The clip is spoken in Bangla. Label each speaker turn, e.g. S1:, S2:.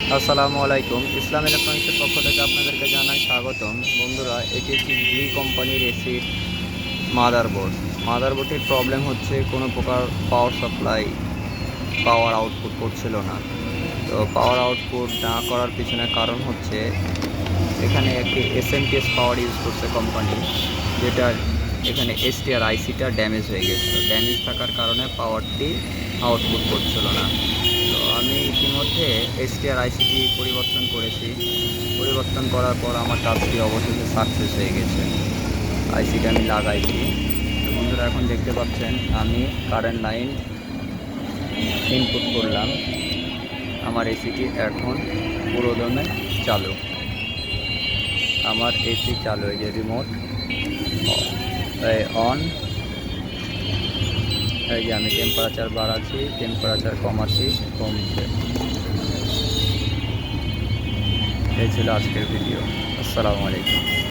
S1: আসসালামু আলাইকুম। ইসলাম ইলেকট্রনিক্সের পক্ষ থেকে আপনাদেরকে জানাই স্বাগতম। বন্ধুরা, এটি একটি জি কোম্পানির এসির মাদারবোর্ড। মাদারবোর্ডের প্রবলেম হচ্ছে, কোনো প্রকার পাওয়ার সাপ্লাই পাওয়ার আউটপুট করছিল না। তো পাওয়ার আউটপুট না করার পিছনে কারণ হচ্ছে, এখানে একটি এসএমপিএস পাওয়ার ইউজ করছে কোম্পানি যেটা এখানে এসটিআর আইসিটা ড্যামেজ হয়ে গেছিল। ড্যামেজ থাকার কারণে পাওয়ারটি আউটপুট করছিল না। এসটিআর আইসিটি পরিবর্তন করেছি। পরিবর্তন করার পর আমার কাজটি অবশেষে সাকসেস হয়ে গেছে। আইসিটা আমি লাগাইছি। বন্ধুরা, এখন দেখতে পাচ্ছেন, আমি কারেন্ট লাইন ইনপুট করলাম। আমার এসিটি এখন পুরোদমে চালু। আমার এসি চালু, এই যে রিমোট অন এই যে আমি টেম্পারেচার বাড়াচ্ছি টেম্পারেচার কমাচ্ছি, কমছে। এই ছিল আজকের ভিডিও আসসালামু আলাইকুম।